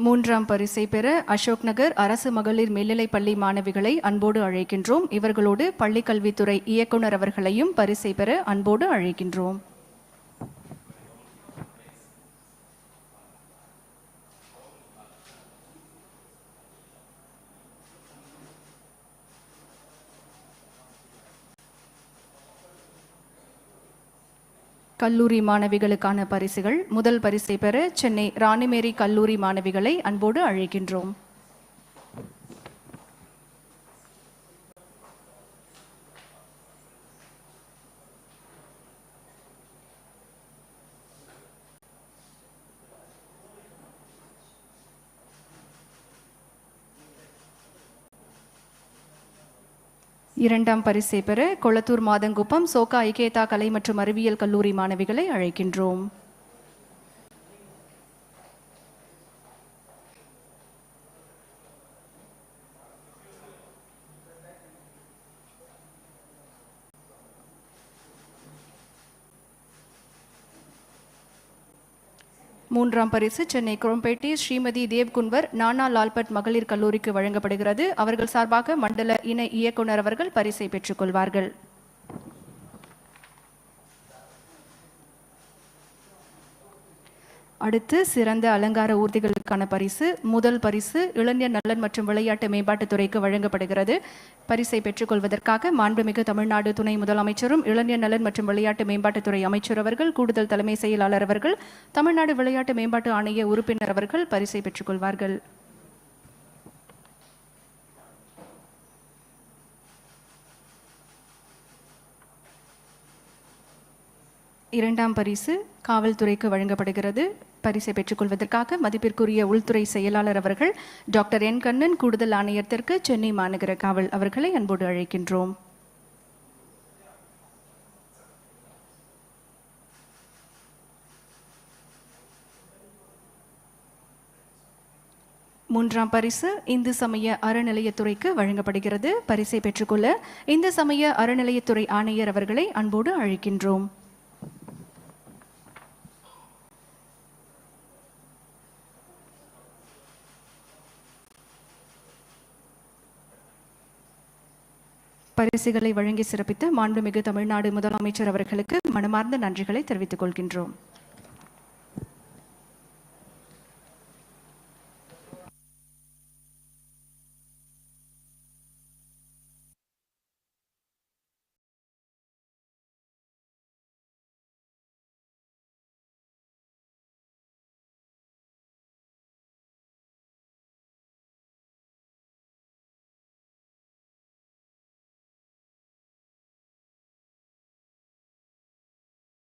மூன்றாம் பரிசை பெற அசோக் நகர் அரசு மகளிர் மேல்நிலைப் பள்ளி மாணவிகளை அன்போடு அழைக்கின்றோம். இவர்களோடு பள்ளிக்கல்வித்துறை இயக்குனர் அவர்களையும் பரிசை பெற அன்போடு அழைக்கின்றோம். கல்லூரி மாணவிகளுக்கான பரிசுகள் முதல் பரிசை பெற சென்னை ராணிமேரி கல்லூரி மாணவிகளை அன்போடு அழைக்கின்றோம். இரண்டாம் பரிசை பெற கொளத்தூர் மாதங்குப்பம் சோகா ஐகேதா கலை மற்றும் அறிவியல் கல்லூரி மாணவிகளை அழைக்கின்றோம். மூன்றாம் பரிசு சென்னை குரம்பேட்டை ஸ்ரீமதி தேவ்குன்வர் நானா லால்பட் மகளிர் கல்லூரிக்கு வழங்கப்படுகிறது. அவர்கள் சார்பாக மண்டல இணை இயக்குனர் அவர்கள் பரிசை பெற்றுக்கொள்வார்கள் அடுத்து சிறந்த அலங்கார ஊர்திகளுக்கான பரிசு முதல் பரிசு இளைஞர் நலன் மற்றும் விளையாட்டு மேம்பாட்டுத்துறைக்கு வழங்கப்படுகிறது. பரிசை பெற்றுக்கொள்வதற்காக மாண்புமிகு தமிழ்நாடு துணை முதலமைச்சரும் இளைஞர் நலன் மற்றும் விளையாட்டு மேம்பாட்டுத்துறை அமைச்சர் அவர்கள் கூடுதல் தலைமை செயலாளர் அவர்கள் தமிழ்நாடு விளையாட்டு மேம்பாட்டு ஆணைய உறுப்பினர் அவர்கள் பரிசை பெற்றுக்கொள்வார்கள். இரண்டாம் பரிசு காவல்துறைக்கு வழங்கப்படுகிறது. பரிசை பெற்றுக்கொள்வதற்காக மதிப்பிற்குரிய உள்துறை செயலாளர் அவர்கள் டாக்டர் என் கண்ணன் கூடுதல் ஆணையத்திற்கு சென்னை மாநகர காவல் அவர்களை அன்போடு அழைக்கின்றோம். மூன்றாம் பரிசு இந்து சமய அறநிலையத்துறைக்கு வழங்கப்படுகிறது. பரிசை பெற்றுக்கொள்ள இந்து சமய அறநிலையத்துறை ஆணையர் அவர்களை அன்போடு அழைக்கின்றோம். பரிசுகளை வழங்கி சிறப்பித்த மாண்புமிகு தமிழ்நாடு முதலமைச்சர் அவர்களுக்கு மனமார்ந்த நன்றிகளை தெரிவித்துக் கொள்கின்றோம்.